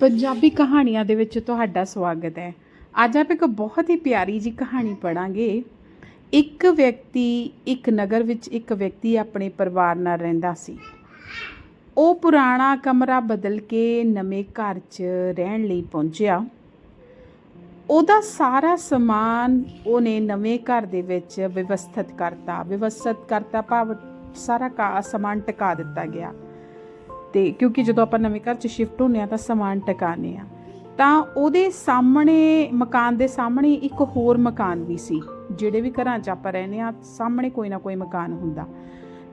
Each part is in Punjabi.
ਪੰਜਾਬੀ ਕਹਾਣੀਆਂ ਦੇ ਵਿੱਚ ਤੁਹਾਡਾ ਸਵਾਗਤ ਹੈ। ਅੱਜ ਆਪ ਇੱਕ ਬਹੁਤ ਹੀ ਪਿਆਰੀ ਜੀ ਕਹਾਣੀ ਪੜਾਂਗੇ ਇੱਕ ਵਿਅਕਤੀ ਇੱਕ ਨਗਰ ਵਿੱਚ ਇੱਕ ਵਿਅਕਤੀ ਆਪਣੇ ਪਰਿਵਾਰ ਨਾਲ ਰਹਿੰਦਾ ਸੀ। ਉਹ ਪੁਰਾਣਾ ਕਮਰਾ ਬਦਲ ਕੇ ਨਵੇਂ ਘਰ 'ਚ ਰਹਿਣ ਲਈ ਪਹੁੰਚਿਆ। ਉਹਦਾ ਸਾਰਾ ਸਮਾਨ ਉਹਨੇ ਨਵੇਂ ਘਰ ਦੇ ਵਿੱਚ ਵਿਵਸਥਿਤ ਕਰਤਾ। ਵਿਵਸਥਿਤ ਕਰਤਾ ਭਾਵ ਸਾਰਾ ਕਾ, ਸਮਾਨ ਟਿਕਾ ਦਿੱਤਾ ਗਿਆ। ਤੇ ਕਿਉਂਕਿ ਜਦੋਂ ਆਪਾਂ ਨਵੇਂ ਘਰ 'ਚ ਸ਼ਿਫਟ ਹੁੰਨੇ ਆ ਤਾਂ ਸਮਾਨ ਟਿਕਾਣੇ ਆ। ਤਾਂ ਉਹਦੇ ਸਾਹਮਣੇ, ਮਕਾਨ ਦੇ ਸਾਹਮਣੇ ਇੱਕ ਹੋਰ ਮਕਾਨ ਵੀ ਸੀ, ਜਿਹੜੇ ਵੀ ਘਰਾਂ 'ਚ ਆਪਾਂ ਰਹਿੰਦੇ ਆ ਸਾਹਮਣੇ ਕੋਈ ਨਾ ਕੋਈ ਮਕਾਨ ਹੁੰਦਾ।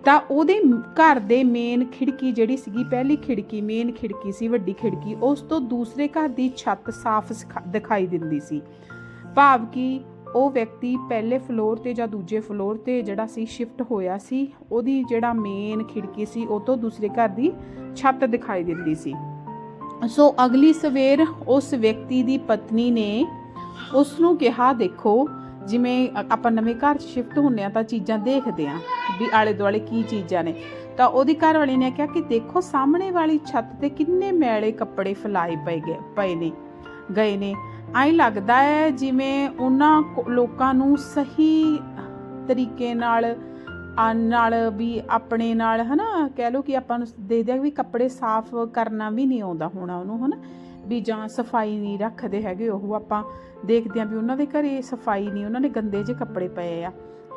ਤਾਂ ਉਹਦੇ ਘਰ ਦੇ ਮੇਨ ਖਿੜਕੀ ਜਿਹੜੀ ਸੀਗੀ, ਪਹਿਲੀ ਖਿੜਕੀ ਮੇਨ ਖਿੜਕੀ ਸੀ, ਵੱਡੀ ਖਿੜਕੀ, ਉਸ ਤੋਂ ਦੂਸਰੇ ਘਰ ਦੀ ਛੱਤ ਸਾਫ਼ ਸਿਖਾ- ਦਿਖਾਈ ਦਿੰਦੀ ਸੀ। ਭਾਵ ਕਿ ਉਹ ਵਿਅਕਤੀ ਪਹਿਲੇ ਫਲੋਰ ਤੇ ਜਾਂ ਦੂਜੇ ਫਲੋਰ ਤੇ ਜਿਹੜਾ ਸੀ ਸ਼ਿਫਟ ਹੋਇਆ ਸੀ, ਉਹਦੀ ਜਿਹੜਾ ਮੇਨ ਖਿੜਕੀ ਸੀ, ਉਹ ਤੋਂ ਦੂਸਰੇ ਘਰ ਦੀ ਛੱਤ ਦਿਖਾਈ ਦਿੰਦੀ ਸੀ। ਸੋ ਅਗਲੀ ਸਵੇਰ ਉਸ ਵਿਅਕਤੀ ਦੀ ਪਤਨੀ ਨੇ ਉਸ ਨੂੰ ਕਿਹਾ, ਦੇਖੋ, ਜਿਵੇਂ ਆਪਾਂ ਨਵੇਂ ਘਰ 'ਚ ਸ਼ਿਫਟ ਹੁੰਨੇ ਆ ਤਾਂ ਚੀਜ਼ਾਂ ਦੇਖਦੇ ਆ ਵੀ ਆਲੇ ਦੁਆਲੇ ਕੀ ਚੀਜ਼ਾਂ ਨੇ। ਤਾਂ ਉਹਦੀ ਘਰ ਵਾਲੀ ਨੇ ਕਿਹਾ ਕਿ, ਦੇਖੋ, ਸਾਹਮਣੇ ਵਾਲੀ ਛੱਤ ਤੇ ਕਿੰਨੇ ਮੈਲੇ ਕੱਪੜੇ ਫੈਲਾਏ ਪਏ ਗਏ ਪਏ ਨੇ, ਗਏ ਨੇ। ਐਂ ਲੱਗਦਾ ਹੈ ਜਿਵੇਂ ਉਹਨਾਂ ਕੋ- ਲੋਕਾਂ ਨੂੰ ਸਹੀ ਤਰੀਕੇ ਨਾਲ ਆ ਨਾਲ ਵੀ ਆਪਣੇ ਨਾਲ, ਹਨਾ, ਕਹਿ ਲਓ ਕਿ ਆਪਾਂ ਨੂੰ ਦੇਖਦੇ ਆ ਵੀ ਕੱਪੜੇ ਸਾਫ਼ ਕਰਨਾ ਵੀ ਨਹੀਂ ਆਉਂਦਾ ਹੋਣਾ ਉਹਨੂੰ, ਹਨਾ, ਵੀ ਜਾਂ ਸਫ਼ਾਈ ਨਹੀਂ ਰੱਖਦੇ ਹੈਗੇ ਉਹ, ਆਪਾਂ ਦੇਖਦੇ ਆ ਵੀ ਉਹਨਾਂ ਦੇ ਘਰੇ ਸਫ਼ਾਈ ਨਹੀਂ, ਉਹਨਾਂ ਨੇ ਗੰਦੇ ਜਿਹੇ ਕੱਪੜੇ ਪਏ ਆ।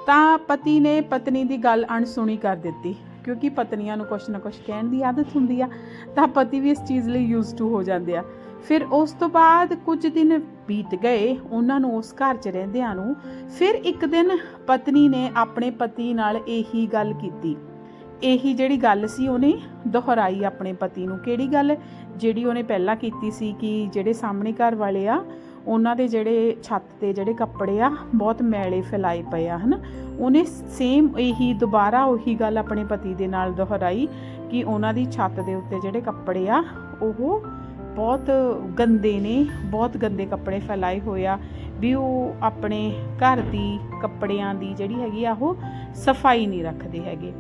ਤਾਂ ਪਤੀ ਨੇ ਪਤਨੀ ਦੀ ਗੱਲ ਅਣਸੁਣੀ ਕਰ ਦਿੱਤੀ, ਕਿਉਂਕਿ ਪਤਨੀਆਂ ਨੂੰ ਕੁਛ ਨਾ ਕੁਛ ਕਹਿਣ ਦੀ ਆਦਤ ਹੁੰਦੀ ਆ, ਤਾਂ ਪਤੀ ਵੀ ਇਸ ਚੀਜ਼ ਲਈ ਯੂਜ਼ ਟੂ ਹੋ ਜਾਂਦੇ ਆ। ਫਿਰ ਉਸ ਤੋਂ ਬਾਅਦ ਕੁਝ ਦਿਨ ਬੀਤ ਗਏ ਉਹਨਾਂ ਨੂੰ ਉਸ ਘਰ 'ਚ ਰਹਿੰਦਿਆਂ ਨੂੰ। ਫਿਰ ਇੱਕ ਦਿਨ ਪਤਨੀ ਨੇ ਆਪਣੇ ਪਤੀ ਨਾਲ ਇਹੀ ਗੱਲ ਕੀਤੀ। ਇਹੀ ਜਿਹੜੀ ਗੱਲ ਸੀ ਉਹਨੇ ਦੁਹਰਾਈ ਆਪਣੇ ਪਤੀ ਨੂੰ। ਕਿਹੜੀ ਗੱਲ? ਜਿਹੜੀ ਉਹਨੇ ਪਹਿਲਾਂ ਕੀਤੀ ਸੀ ਕਿ ਜਿਹੜੇ ਸਾਹਮਣੇ ਘਰ ਵਾਲੇ ਆ, ਉਹਨਾਂ ਦੇ ਜਿਹੜੇ ਛੱਤ ਤੇ ਜਿਹੜੇ ਕੱਪੜੇ ਆ, ਬਹੁਤ ਮੈਲੇ ਫੈਲਾਏ ਪਏ ਆ, ਹਨਾ? ਉਹਨੇ ਸੇਮ ਇਹੀ ਦੁਬਾਰਾ ਉਹੀ ਗੱਲ ਆਪਣੇ ਪਤੀ ਦੇ ਨਾਲ ਦੁਹਰਾਈ ਕਿ ਉਹਨਾਂ ਦੀ ਛੱਤ ਦੇ ਉੱਤੇ ਜਿਹੜੇ ਕੱਪੜੇ ਆ, ਉਹ ਬਹੁਤ ਗੰਦੇ ਨੇ, ਬਹੁਤ ਗੰਦੇ ਕੱਪੜੇ ਫੈਲਾਏ ਹੋਏ ਵੀ ਉਹ ਆਪਣੇ ਘਰ ਦੀ ਕੱਪੜਿਆਂ ਦੀ ਜਿਹੜੀ ਹੈਗੀ ਆ, ਉਹ ਸਫ਼ਾਈ ਨਹੀਂ ਰੱਖਦੇ ਹੈਗੇ।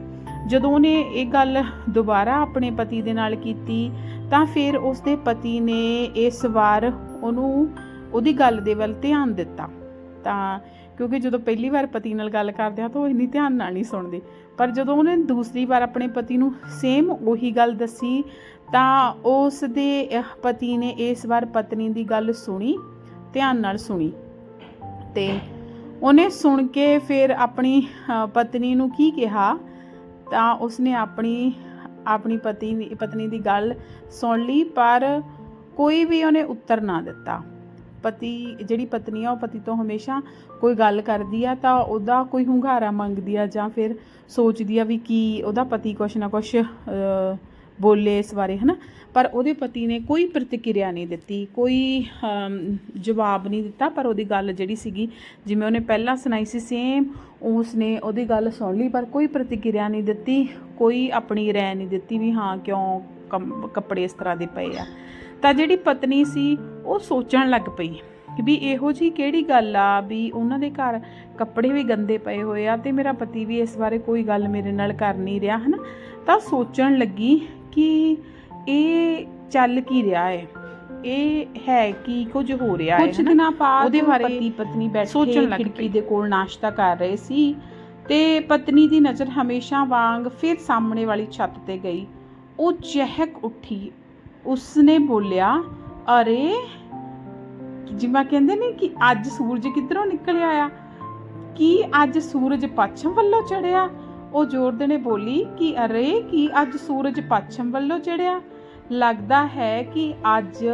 ਜਦੋਂ ਉਹਨੇ ਇਹ ਗੱਲ ਦੁਬਾਰਾ ਆਪਣੇ ਪਤੀ ਦੇ ਨਾਲ ਕੀਤੀ, ਤਾਂ ਫਿਰ ਉਸਦੇ ਪਤੀ ਨੇ ਇਸ ਵਾਰ ਉਹਨੂੰ, ਉਹਦੀ ਗੱਲ ਦੇ ਵੱਲ ਧਿਆਨ ਦਿੱਤਾ। ਤਾਂ ਕਿਉਂਕਿ ਜਦੋਂ ਪਹਿਲੀ ਵਾਰ ਪਤੀ ਨਾਲ ਗੱਲ ਕਰਦੇ ਆ ਤਾਂ ਉਹ ਇੰਨੀ ਧਿਆਨ ਨਾਲ ਨਹੀਂ ਸੁਣਦੇ। ਪਰ ਜਦੋਂ ਉਹਨੇ ਦੂਸਰੀ ਵਾਰ ਆਪਣੇ ਪਤੀ ਨੂੰ ਸੇਮ ਉਹੀ ਗੱਲ ਦੱਸੀ, ਤਾਂ ਉਸ ਦੇ ਪਤੀ ਨੇ ਇਸ ਵਾਰ ਪਤਨੀ ਦੀ ਗੱਲ ਸੁਣੀ, ਧਿਆਨ ਨਾਲ ਸੁਣੀ। ਤੇ ਉਹਨੇ ਸੁਣ ਕੇ ਫਿਰ ਆਪਣੀ ਪਤਨੀ ਨੂੰ ਕੀ ਕਿਹਾ, ਤਾਂ ਉਸਨੇ ਆਪਣੀ ਆਪਣੀ ਪਤੀ, ਪਤਨੀ ਦੀ ਗੱਲ ਸੁਣ ਲਈ, ਪਰ ਕੋਈ ਵੀ ਉਹਨੇ ਉੱਤਰ ਨਾ ਦਿੱਤਾ। ਪਤੀ, ਜਿਹੜੀ ਪਤਨੀ ਆ, ਉਹ ਪਤੀ ਤੋਂ ਹਮੇਸ਼ਾ ਕੋਈ ਗੱਲ ਕਰਦੀ ਆ ਤਾਂ ਉਹਦਾ ਕੋਈ ਹੁੰਗਾਰਾ ਮੰਗਦੀ ਆ ਜਾਂ ਫਿਰ ਸੋਚਦੀ ਆ ਵੀ ਕੀ ਉਹਦਾ ਪਤੀ ਕੁਛ ਨਾ ਕੁਛ ਬੋਲੇ ਇਸ ਬਾਰੇ, ਹਨਾ? ਪਰ ਉਹਦੇ ਪਤੀ ਨੇ ਕੋਈ ਪ੍ਰਤੀਕਿਰਿਆ ਨਹੀਂ ਦਿੱਤੀ, ਕੋਈ ਜਵਾਬ ਨਹੀਂ ਦਿੱਤਾ, ਪਰ ਉਹਦੀ ਗੱਲ ਜਿਹੜੀ ਸੀਗੀ, ਜਿਵੇਂ ਉਹਨੇ ਪਹਿਲਾਂ ਸੁਣਾਈ ਸੀ ਸੇਮ ਉਸ ਨੇ ਉਹਦੀ ਗੱਲ ਸੁਣ ਲਈ, ਪਰ ਕੋਈ ਪ੍ਰਤੀਕਿਰਿਆ ਨਹੀਂ ਦਿੱਤੀ, ਕੋਈ ਆਪਣੀ ਰਾਏ ਨਹੀਂ ਦਿੱਤੀ ਵੀ ਹਾਂ, ਕਿਉਂ ਕੰਮ- ਕੱਪੜੇ ਇਸ ਤਰ੍ਹਾਂ ਦੇ ਪਏ ਆ। ਤਾਂ ਜਿਹੜੀ ਪਤਨੀ ਸੀ ਉਹ ਸੋਚਣ ਲੱਗ ਪਈ ਕਿ ਵੀ ਇਹੋ ਜੀ ਕਿਹੜੀ ਗੱਲ ਆ ਵੀ ਉਹਨਾਂ ਦੇ ਘਰ ਕੱਪੜੇ ਵੀ ਗੰਦੇ ਪਏ ਹੋਏ ਆ ਤੇ ਮੇਰਾ ਪਤੀ ਵੀ ਇਸ ਬਾਰੇ ਕੋਈ ਗੱਲ ਮੇਰੇ ਨਾਲ ਕਰ ਨਹੀਂ ਰਿਹਾ ਹਨਾ? ਤਾਂ ਸੋਚਣ ਲੱਗੀ ਕਿ ਇਹ ਚੱਲ ਕੀ ਰਿਹਾ ਹੈ ਇਹ ਹੈ ਕੀ ਕੁਝ ਹੋ ਰਿਹਾ ਹੈ ਕੁਝ? ਦਿਨਾਂ ਬਾਅਦ ਉਹਦੇ ਬਾਰੇ ਪਤੀ ਪਤਨੀ ਬੈਠੇ ਸੋਚਣ ਲੱਗ ਖਿੜਕੀ ਪਈ। ਦੇ ਕੋਲ ਨਾਸ਼ਤਾ ਕਰ ਰਹੇ ਸੀ ਤੇ ਪਤਨੀ ਦੀ ਨਜ਼ਰ ਹਮੇਸ਼ਾ ਵਾਂਗ ਫਿਰ ਸਾਹਮਣੇ ਵਾਲੀ ਛੱਤ ਤੇ ਗਈ। ਉਹ ਚਹਿਕ ਉੱਠੀ ਉਸਨੇ ਬੋਲਿਆ, ਅਰੇ! ਜਿਵੇਂ ਕਹਿੰਦੇ ਨੇ ਕਿ ਅੱਜ ਸੂਰਜ ਕਿੱਧਰੋਂ ਨਿਕਲ ਆਇਆ? ਕੀ ਅੱਜ ਸੂਰਜ ਪੱਛਮ ਵੱਲੋਂ ਚੜਿਆ ਉਹ ਜ਼ੋਰ ਦੇਣੇ ਬੋਲੀ ਕਿ ਅਰੇ, ਕੀ ਅੱਜ ਸੂਰਜ ਪੱਛਮ ਵੱਲੋਂ ਚੜਿਆ ਲੱਗਦਾ ਹੈ ਕਿ ਅੱਜ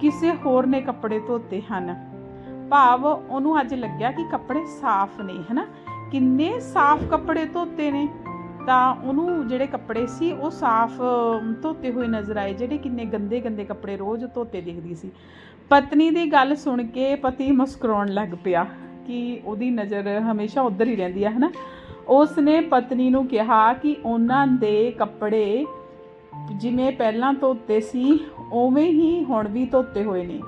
ਕਿਸੇ ਹੋਰ ਨੇ ਕੱਪੜੇ ਧੋਤੇ ਹਨ। ਭਾਵ ਉਹਨੂੰ ਅੱਜ ਲੱਗਿਆ ਕਿ ਕੱਪੜੇ ਸਾਫ਼ ਨੇ, ਹਨਾ? ਕਿੰਨੇ ਸਾਫ਼ ਕੱਪੜੇ ਧੋਤੇ ਨੇ। ਤਾਂ ਉਹਨੂੰ ਜਿਹੜੇ ਕੱਪੜੇ ਸੀ, ਉਹ ਸਾਫ਼ ਧੋਤੇ ਹੋਏ ਨਜ਼ਰ ਆਏ, ਜਿਹੜੇ ਕਿੰਨੇ ਗੰਦੇ ਗੰਦੇ ਕੱਪੜੇ ਰੋਜ਼ ਧੋਤੇ ਦਿਖਦੀ ਸੀ। ਪਤਨੀ ਦੀ ਗੱਲ ਸੁਣ ਕੇ ਪਤੀ ਮੁਸਕਰਾਉਣ ਲੱਗ ਪਿਆ ਕਿ ਉਹਦੀ ਨਜ਼ਰ ਹਮੇਸ਼ਾ ਉਧਰ ਹੀ ਰਹਿੰਦੀ ਹੈ ਹਨਾ? ਉਸ ਨੇ ਪਤਨੀ ਨੂੰ ਕਿਹਾ ਕਿ ਉਹਨਾਂ ਦੇ ਕੱਪੜੇ ਜਿਵੇਂ ਪਹਿਲਾਂ ਧੋਤੇ ਸੀ, ਉਵੇਂ ਹੀ ਹੁਣ ਵੀ ਧੋਤੇ ਹੋਏ ਨੇ।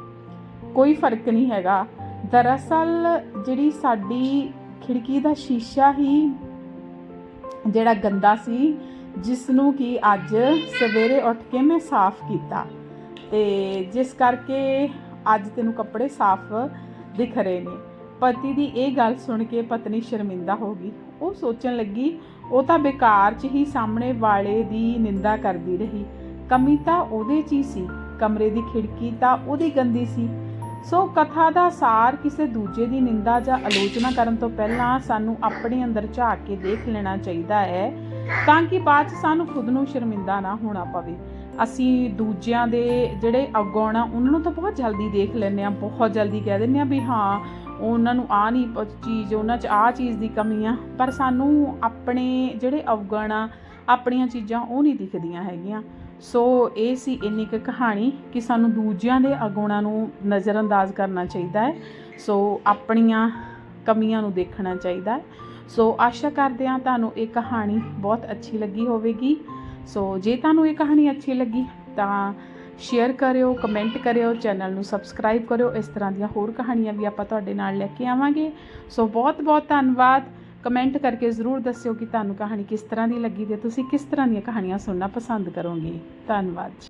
ਕੋਈ ਫ਼ਰਕ ਨਹੀਂ ਹੈਗਾ। ਦਰਅਸਲ ਜਿਹੜੀ ਸਾਡੀ ਖਿੜਕੀ ਦਾ ਸ਼ੀਸ਼ਾ ਹੀ ਜਿਹੜਾ ਗੰਦਾ ਸੀ ਜਿਸ ਨੂੰ ਕਿ ਅੱਜ ਸਵੇਰੇ ਉੱਠ ਕੇ ਮੈਂ ਸਾਫ਼ ਕੀਤਾ। ਤੇ ਜਿਸ ਕਰਕੇ ਅੱਜ ਤੈਨੂੰ ਕੱਪੜੇ ਸਾਫ਼ ਦਿਖ ਰਹੇ ਨੇ। ਪਤੀ ਦੀ ਇਹ ਗੱਲ ਸੁਣ ਕੇ ਪਤਨੀ ਸ਼ਰਮਿੰਦਾ ਹੋ ਗਈ। ਉਹ ਸੋਚਣ ਲੱਗੀ, ਉਹ ਤਾਂ ਬੇਕਾਰ 'ਚ ਹੀ ਸਾਹਮਣੇ ਵਾਲੇ ਦੀ ਨਿੰਦਾ ਕਰਦੀ ਰਹੀ। ਕਮੀ ਤਾਂ ਉਹਦੇ 'ਚ ਹੀ ਸੀ। ਕਮਰੇ ਦੀ ਖਿੜਕੀ ਤਾਂ ਉਹਦੀ ਗੰਦੀ ਸੀ। ਸੋ ਕਥਾ ਦਾ ਸਾਰ ਕਿਸੇ ਦੂਜੇ ਦੀ ਨਿੰਦਾ ਜਾਂ ਆਲੋਚਨਾ ਕਰਨ ਤੋਂ ਪਹਿਲਾਂ ਸਾਨੂੰ ਆਪਣੇ ਅੰਦਰ ਝਾਕ ਕੇ ਦੇਖ ਲੈਣਾ ਚਾਹੀਦਾ ਹੈ ਤਾਂ ਕਿ ਬਾਅਦ 'ਚ ਸਾਨੂੰ ਖੁਦ ਨੂੰ ਸ਼ਰਮਿੰਦਾ ਨਾ ਹੋਣਾ ਪਵੇ। ਅਸੀਂ ਦੂਜਿਆਂ ਦੇ ਜਿਹੜੇ ਅਵਗੁਣ ਆ, ਉਹਨਾਂ ਨੂੰ ਤਾਂ ਬਹੁਤ ਜਲਦੀ ਦੇਖ ਲੈਂਦੇ ਆ, ਬਹੁਤ ਜਲਦੀ ਕਹਿ ਦਿੰਦੇ ਆ ਵੀ ਹਾਂ, ਉਹਨਾਂ ਨੂੰ ਆ ਨਹੀਂ ਚੀਜ਼, ਉਹਨਾਂ 'ਚ ਆ ਚੀਜ਼ ਦੀ ਕਮੀ ਆ। ਪਰ ਸਾਨੂੰ ਆਪਣੇ ਜਿਹੜੇ ਅਵਗੁਣ ਆ, ਆਪਣੀਆਂ ਚੀਜ਼ਾਂ ਉਹ ਨਹੀਂ ਦਿਖਦੀਆਂ ਹੈਗੀਆਂ। ਸੋ ਇਹ ਸੀ ਇੰਨੀ ਕੁ ਕਹਾਣੀ ਕਿ ਸਾਨੂੰ ਦੂਜਿਆਂ ਦੇ ਅਗੁਣਾਂ ਨੂੰ ਨਜ਼ਰਅੰਦਾਜ਼ ਕਰਨਾ ਚਾਹੀਦਾ ਹੈ। ਸੋ ਆਪਣੀਆਂ ਕਮੀਆਂ ਨੂੰ ਦੇਖਣਾ ਚਾਹੀਦਾ ਹੈ। ਸੋ ਆਸ਼ਾ ਕਰਦੇ ਹਾਂ ਤੁਹਾਨੂੰ ਇਹ ਕਹਾਣੀ ਬਹੁਤ ਅੱਛੀ ਲੱਗੀ ਹੋਵੇਗੀ। ਸੋ ਜੇ ਤੁਹਾਨੂੰ ਇਹ ਕਹਾਣੀ ਅੱਛੀ ਲੱਗੀ ਤਾਂ ਸ਼ੇਅਰ ਕਰਿਓ, ਕਮੈਂਟ ਕਰਿਓ, ਚੈਨਲ ਨੂੰ ਸਬਸਕ੍ਰਾਈਬ ਕਰਿਓ। ਇਸ ਤਰ੍ਹਾਂ ਦੀਆਂ ਹੋਰ ਕਹਾਣੀਆਂ ਵੀ ਆਪਾਂ ਤੁਹਾਡੇ ਨਾਲ ਲੈ ਕੇ ਆਵਾਂਗੇ। ਸੋ ਬਹੁਤ ਬਹੁਤ ਧੰਨਵਾਦ। ਕਮੈਂਟ ਕਰਕੇ ਜ਼ਰੂਰ ਦੱਸਿਓ ਕਿ ਤੁਹਾਨੂੰ ਕਹਾਣੀ ਕਿਸ ਤਰ੍ਹਾਂ ਦੀ ਲੱਗੀ ਤੇ ਤੁਸੀਂ ਕਿਸ ਤਰ੍ਹਾਂ ਦੀਆਂ ਕਹਾਣੀਆਂ ਸੁਣਨਾ ਪਸੰਦ ਕਰੋਗੇ। ਧੰਨਵਾਦ ਜੀ।